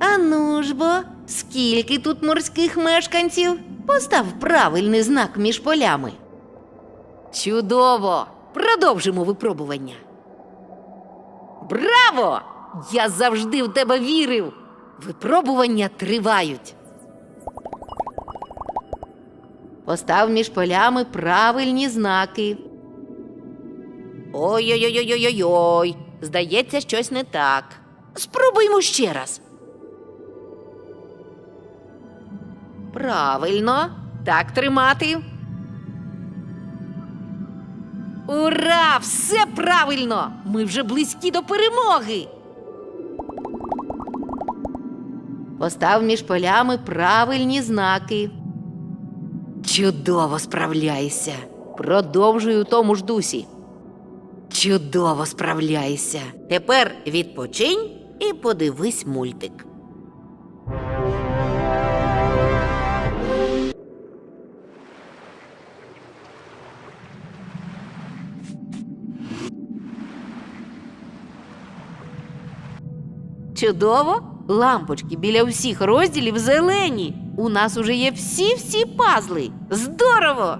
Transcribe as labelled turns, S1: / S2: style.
S1: А ну ж бо, скільки тут морських мешканців? Постав правильний знак між полями. Чудово! Продовжимо випробування. Браво! Я завжди в тебе вірив. Випробування тривають. Постав між полями правильні знаки. Ой-ой-ой-ой-ой-ой. Здається, щось не так. Спробуймо ще раз. Правильно. Так тримати. Ура! Все правильно! Ми вже близькі до перемоги. Постав між полями правильні знаки. Чудово справляйся. Продовжуй у тому ж дусі. Чудово справляйся. Тепер відпочинь і подивись мультик. Чудово! Лампочки біля всіх розділів зелені. У нас уже є всі-всі пазли. Здорово!